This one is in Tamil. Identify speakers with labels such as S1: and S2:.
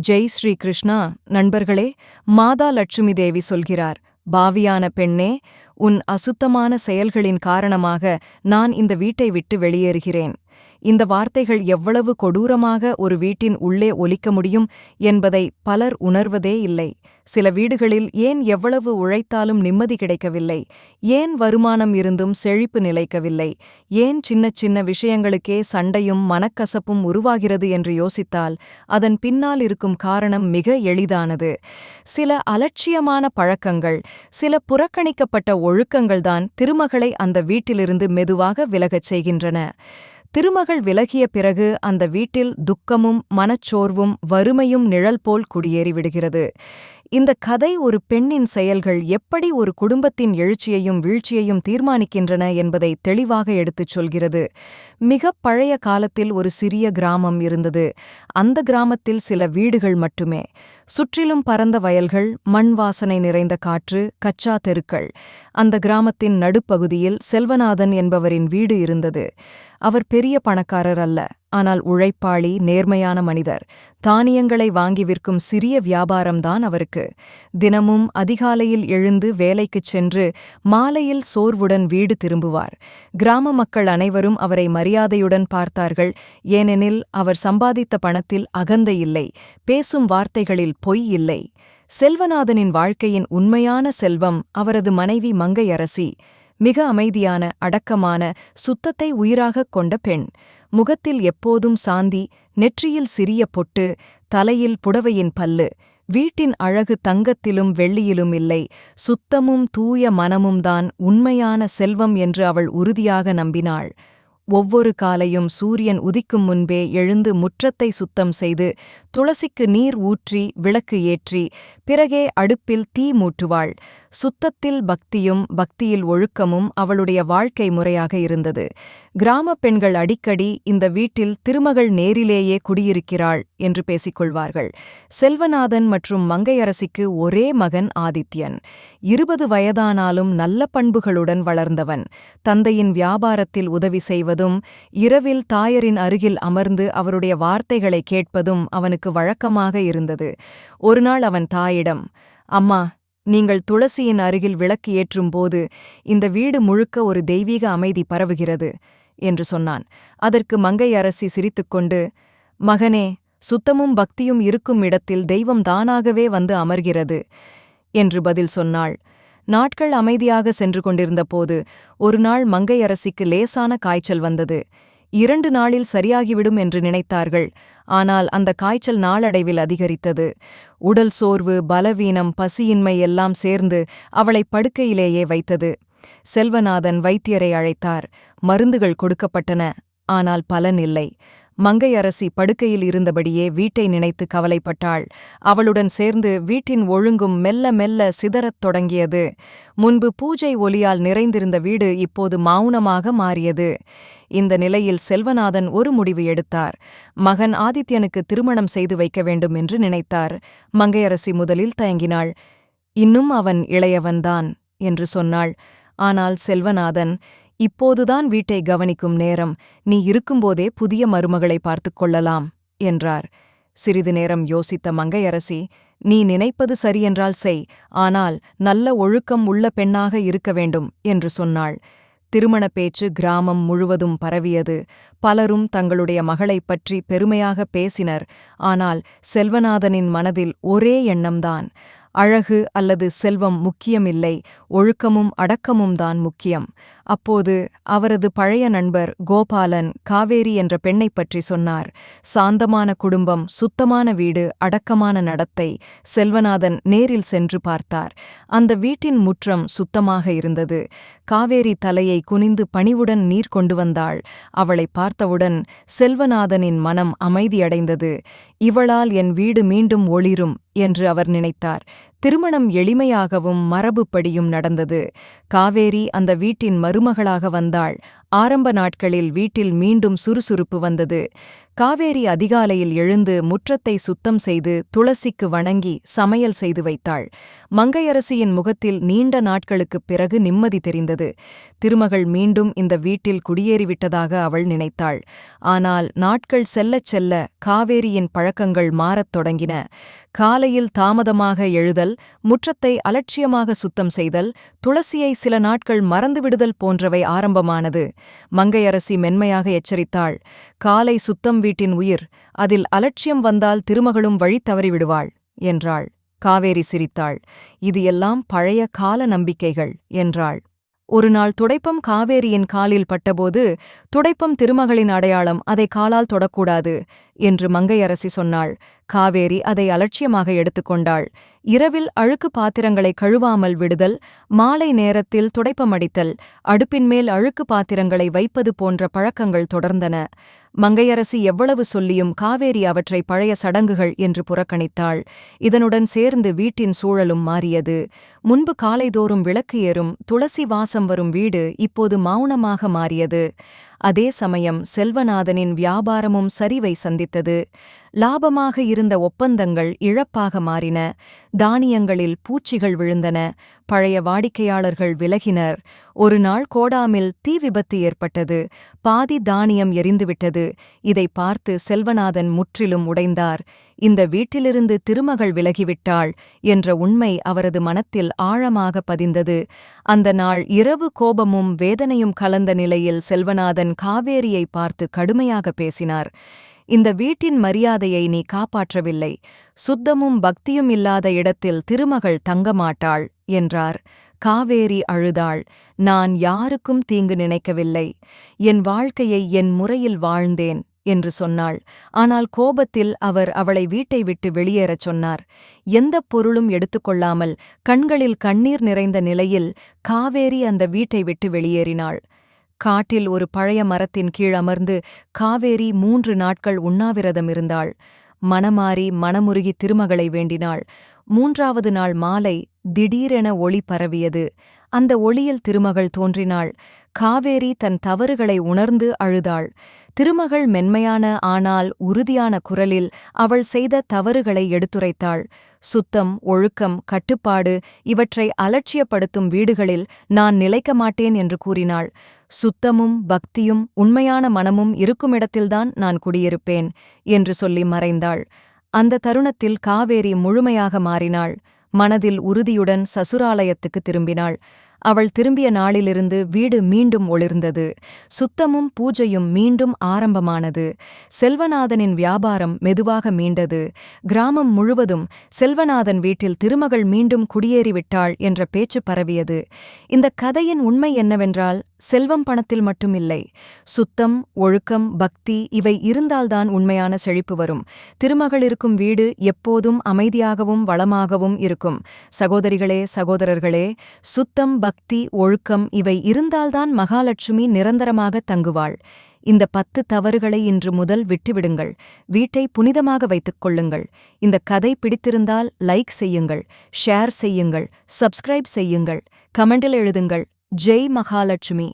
S1: ஜெய் ஸ்ரீ கிருஷ்ணா நண்பர்களே மாதா லட்சுமி தேவி சொல்கிறார் பாவியான பெண்ணே உன் அசுத்தமான செயல்களின் காரணமாக நான் இந்த வீட்டை விட்டு வெளியேறுகிறேன். இந்த வார்த்தைகள் எவ்வளவு கொடூரமாக ஒரு வீட்டின் உள்ளே ஒலிக்க முடியும் என்பதை பலர் உணர்வதே இல்லை. சில வீடுகளில் ஏன் எவ்வளவு உழைத்தாலும் நிம்மதி கிடைக்கவில்லை? ஏன் வருமானம் இருந்தும் செழிப்பு நிலைக்கவில்லை? ஏன் சின்ன சின்ன விஷயங்களுக்கே சண்டையும் மனக்கசப்பும் உருவாகிறது என்று யோசித்தால் அதன் பின்னால் இருக்கும் காரணம் மிக எளிதானது. சில அலட்சியமான பழக்கங்கள் சில புறக்கணிக்கப்பட்ட ஒழுக்கங்கள்தான் திருமகளை அந்த வீட்டிலிருந்து மெதுவாக விலகச் செய்கின்றன. திருமகள் விலகிய பிறகு அந்த வீட்டில் துக்கமும் மனச்சோர்வும் வறுமையும் நிழல் போல் குடியேறிவிடுகிறது. இந்த கதை ஒரு பெண்ணின் செயல்கள் எப்படி ஒரு குடும்பத்தின் எழுச்சியையும் வீழ்ச்சியையும் தீர்மானிக்கின்றன என்பதை தெளிவாக எடுத்துச் சொல்கிறது. மிகப் பழைய காலத்தில் ஒரு சிறிய கிராமம் இருந்தது. அந்த கிராமத்தில் சில வீடுகள் மட்டுமே. சுற்றிலும் பரந்த வயல்கள் மண் வாசனை நிறைந்த காற்று கச்சா தெருக்கள். அந்த கிராமத்தின் நடுப்பகுதியில் செல்வநாதன் என்பவரின் வீடு இருந்தது. அவர் பெரிய பணக்காரர் அல்ல. ஆனால் உழைப்பாளி நேர்மையான மனிதர். தானியங்களை வாங்கி விற்கும் சிறிய வியாபாரம்தான் அவருக்கு. தினமும் அதிகாலையில் எழுந்து வேலைக்குச் சென்று மாலையில் சோர்வுடன் வீடு திரும்புவார். கிராம மக்கள் அனைவரும் அவரை மரியாதையுடன் பார்த்தார்கள். ஏனெனில் அவர் சம்பாதித்த பணத்தில் அகந்தை இல்லை. பேசும் வார்த்தைகளில் பொய் இல்லை. செல்வநாதனின் வாழ்க்கையின் உண்மையான செல்வம் அவரது மனைவி மங்கையரசி மிக அமைதியான அடக்கமான சுத்தத்தை உயிராகக் கொண்ட பெண். முகத்தில் எப்போதும் சாந்தி நெற்றியில் சிறிய பொட்டு தலையில் புடவையின் பல்லு. வீட்டின் அழகு தங்கத்திலும் வெள்ளியிலும் இல்லை. சுத்தமும் தூய மனமும்தான் உண்மையான செல்வம் என்று அவள் உறுதியாக நம்பினாள். ஒவ்வொரு காலையும் சூரியன் உதிக்கும் முன்பே எழுந்து முற்றத்தை சுத்தம் செய்து துளசிக்கு நீர் ஊற்றி விளக்கு ஏற்றி பிறகே அடுப்பில் தீ மூட்டுவாள். சுத்தத்தில் பக்தியும் பக்தியில் ஒழுக்கமும் அவளுடைய வாழ்க்கை முறையாக இருந்தது. கிராமப் பெண்கள் அடிக்கடி இந்த வீட்டில் திருமகள் நேரிலேயே குடியிருக்கிறாள் என்று பேசிக்கொள்வார்கள். செல்வநாதன் மற்றும் மங்கையரசிக்கு ஒரே மகன் ஆதித்யன். இருபது வயதானாலும் நல்ல பண்புகளுடன் வளர்ந்தவன். தந்தையின் வியாபாரத்தில் உதவி செய்வதும் இரவில் தாயரின் அருகில் அமர்ந்து அவருடைய வார்த்தைகளை கேட்பதும் அவனுக்கு வழக்கமாக இருந்தது. ஒருநாள் அவன் தாயிடம் அம்மா நீங்கள் துளசியின் அருகில் விளக்கு ஏற்றும்போது இந்த வீடு முழுக்க ஒரு தெய்வீக அமைதி பரவுகிறது என்று சொன்னான். அதற்கு மங்கை அரசி சிரித்துக்கொண்டு மகனே சுத்தமும் பக்தியும் இருக்கும் இடத்தில் தெய்வம் தானாகவே வந்து அமர்கிறது என்று பதில் சொன்னாள். நாட்கள் அமைதியாக சென்று கொண்டிருந்தபோது ஒருநாள் மங்கையரசிக்கு லேசான காய்ச்சல் வந்தது. இரண்டு நாளில் சரியாகிவிடும் என்று நினைத்தார்கள். ஆனால் அந்த காய்ச்சல் நாளடைவில் அதிகரித்தது. உடல் சோர்வு பலவீனம் பசியின்மை எல்லாம் சேர்ந்து அவளை படுக்கையிலேயே வைத்தது. செல்வநாதன் வைத்தியரை அழைத்தார். மருந்துகள் கொடுக்கப்பட்டன. ஆனால் பலன் இல்லை. மங்கையரசி படுக்கையில் இருந்தபடியே வீட்டை நினைத்து கவலைப்பட்டாள். அவளுடன் சேர்ந்து வீட்டின் ஒழுங்கும் மெல்ல மெல்ல சிதறத் தொடங்கியது. முன்பு பூஜை ஒலியால் நிறைந்திருந்த வீடு இப்போது மௌனமாக மாறியது. இந்த நிலையில் செல்வநாதன் ஒரு முடிவு எடுத்தார். மகன் ஆதித்யனுக்கு திருமணம் செய்து வைக்க வேண்டும் என்று நினைத்தார். மங்கையரசி முதலில் தயங்கினாள். இன்னும் அவன் இளையவன்தான் என்று சொன்னாள். ஆனால் செல்வநாதன் இப்போதுதான் வீட்டை கவனிக்கும் நேரம். நீ இருக்கும்போதே புதிய மருமகளை பார்த்துக் கொள்ளலாம் என்றார். சிறிது நேரம் யோசித்த மங்கையரசி நீ நினைப்பது சரியென்றால் செய் ஆனால் நல்ல ஒழுக்கம் உள்ள பெண்ணாக இருக்க வேண்டும் என்று சொன்னாள். திருமண பேச்சு கிராமம் முழுவதும் பரவியது. பலரும் தங்களுடைய மகளைப் பற்றி பெருமையாக பேசினர். ஆனால் செல்வநாதனின் மனதில் ஒரே எண்ணம்தான். அழகு அல்லது செல்வம் முக்கியமில்லை ஒழுக்கமும் அடக்கமும் தான் முக்கியம். அப்போது அவரது பழைய நண்பர் கோபாலன் காவேரி என்ற பெண்ணைப் பற்றி சொன்னார். சாந்தமான குடும்பம் சுத்தமான வீடு அடக்கமான நடத்தை செல்வநாதன் நேரில் சென்று பார்த்தார். அந்த வீட்டின் முற்றம் சுத்தமாக இருந்தது. காவேரி தலையை குனிந்து பணிவுடன் நீர் கொண்டு வந்தாள். அவளை பார்த்தவுடன் செல்வநாதனின் மனம் அமைதியடைந்தது. இவளால் என் வீடு மீண்டும் ஒளிரும் என்று அவர் நினைத்தார். திருமணம் எளிமையாகவும் மரபுப்படியும் நடந்தது. காவேரி அந்த வீட்டின் மருமகளாக வந்தாள். ஆரம்ப நாட்களில் வீட்டில் மீண்டும் சுறுசுறுப்பு வந்தது. காவேரி அதிகாலையில் எழுந்து முற்றத்தை சுத்தம் செய்து துளசிக்கு வணங்கி சமையல் செய்து வைத்தாள். மங்கையரசியின் முகத்தில் நீண்ட நாட்களுக்குப் பிறகு நிம்மதி தெரிந்தது. திருமகள் மீண்டும் இந்த வீட்டில் குடியேறிவிட்டதாக அவள் நினைத்தாள். ஆனால் நாட்கள் செல்லச் செல்ல காவேரியின் பழக்கங்கள் மாறத் தொடங்கின. காலையில் தாமதமாக எழுதல் முற்றத்தை அலட்சியமாக சுத்தம் செய்தல் துளசியை சில நாட்கள் மறந்துவிடுதல் போன்றவை ஆரம்பமானது. மங்கையரசி மென்மையாக எச்சரித்தாள். காலை சுத்தம் வீட்டின் உயிர் அதில் அலட்சியம் வந்தால் திருமகளும் வழி தவறிவிடுவாள் என்றாள். காவேரி சிரித்தாள். இது எல்லாம் பழைய கால நம்பிக்கைகள் என்றாள். ஒருநாள் துடைப்பம் காவேரியின் காலில் பட்டபோது துடைப்பம் திருமகளின் அடையாளம் அதை காலால் தொடக்கூடாது என்று மங்கையரசி சொன்னாள். காவேரி அதை அலட்சியமாக எடுத்துக்கொண்டாள் இரவில் அழுக்கு பாத்திரங்களை கழுவாமல் விடுதல் மாலை நேரத்தில் துடைப்பமடித்தல் அடுப்பின் மேல் அழுக்கு பாத்திரங்களை வைப்பது போன்ற பழக்கங்கள் தொடர்ந்தன. மங்கையரசி எவ்வளவு சொல்லியும் காவேரி அவற்றை பழைய சடங்குகள் என்று புறக்கணித்தாள். இதனுடன் சேர்ந்து வீட்டின் சூழலும் மாறியது. முன்பு காலைதோறும் விளக்கு ஏறும் துளசி வாசம் வரும் வீடு இப்போது மௌனமாக மாறியது. அதே சமயம் செல்வநாதனின் வியாபாரமும் சரிவை சந்தித்தது. லாபமாக இருந்த ஒப்பந்தங்கள் இழப்பாக மாறின. தானியங்களில் பூச்சிகள் விழுந்தன. பழைய வாடிக்கையாளர்கள் விலகினர். ஒரு நாள் கோடாமில் தீ விபத்து ஏற்பட்டது. பாதி தானியம் எரிந்துவிட்டது. இதை பார்த்து செல்வநாதன் முற்றிலும் உடைந்தார். இந்த வீட்டிலிருந்து திருமகள் விலகிவிட்டாள் என்ற உண்மை அவரது மனத்தில் ஆழமாக பதிந்தது. அந்த நாள் இரவு கோபமும் வேதனையும் கலந்த நிலையில் செல்வநாதன் காவேரியை பார்த்து கடுமையாக பேசினார். இந்த வீட்டின் மரியாதையை நீ காப்பாற்றவில்லை. சுத்தமும் பக்தியும் இல்லாத இடத்தில் திருமகள் தங்கமாட்டாள் என்றார். காவேரி அழுதாள். நான் யாருக்கும் தீங்கு நினைக்கவில்லை. என் வாழ்க்கையை என் முறையில் வாழ்ந்தேன் என்று சொன்னாள். ஆனால் கோபத்தில் அவர் அவளை வீட்டை விட்டு வெளியேறச் சொன்னார். எந்தப் பொருளும் எடுத்துக்கொள்ளாமல் கண்களில் கண்ணீர் நிறைந்த நிலையில் காவேரி அந்த வீட்டை விட்டு வெளியேறினாள். காட்டில் ஒரு பழைய மரத்தின் கீழ் அமர்ந்து காவேரி மூன்று நாட்கள் உண்ணாவிரதம் இருந்தாள். மனமாறி மனமுருகி திருமகளை வேண்டினாள். மூன்றாவது நாள் மாலை திடீரென ஒளி பரவியது. அந்த ஒளியில் திருமகள் தோன்றினாள். காவேரி தன் தவறுகளை உணர்ந்து அழுதாள். திருமகள் மென்மையான ஆனால் உறுதியான குரலில் அவள் செய்த தவறுகளை எடுத்துரைத்தாள். சுத்தம் ஒழுக்கம் கட்டுப்பாடு இவற்றை அலட்சியப்படுத்தும் வீடுகளில் நான் நிலைக்க மாட்டேன் என்று கூறினாள். சுத்தமும் பக்தியும் உண்மையான மனமும் இருக்குமிடத்தில்தான் நான் குடியிருப்பேன் என்று சொல்லி மறைந்தாள். அந்த தருணத்தில் காவேரி முழுமையாக மாறினாள். மனதில் உறுதியுடன் சசுராலயத்துக்கு திரும்பினாள். அவள் திரும்பிய நாளிலிருந்து வீடு மீண்டும் ஒளிர்ந்தது. சுத்தமும் பூஜையும் மீண்டும் ஆரம்பமானது. செல்வநாதனின் வியாபாரம் மெதுவாக மீண்டது. கிராமம் முழுவதும் செல்வநாதன் வீட்டில் திருமகள் மீண்டும் குடியேறிவிட்டாள் என்ற பேச்சு பரவியது. இந்த கதையின் உண்மை என்னவென்றால் செல்வம் பணத்தில் மட்டுமில்லை. சுத்தம் ஒழுக்கம் பக்தி இவை இருந்தால்தான் உண்மையான செழிப்பு வரும். திருமகள் இருக்கும் வீடு எப்போதும் அமைதியாகவும் வளமாகவும் இருக்கும். சகோதரிகளே சகோதரர்களே சுத்தம் பக்தி ஒழுக்கம் இவை இருந்தால்தான் மகாலட்சுமி நிரந்தரமாக தங்குவாள். இந்த பத்து தவறுகளை இன்று முதல் விட்டுவிடுங்கள். வீட்டை புனிதமாக வைத்துக் கொள்ளுங்கள். இந்த கதை பிடித்திருந்தால் லைக் செய்யுங்கள் ஷேர் செய்யுங்கள் சப்ஸ்கிரைப் செய்யுங்கள். கமெண்டில் எழுதுங்கள் ஜெய் மகாலட்சுமி.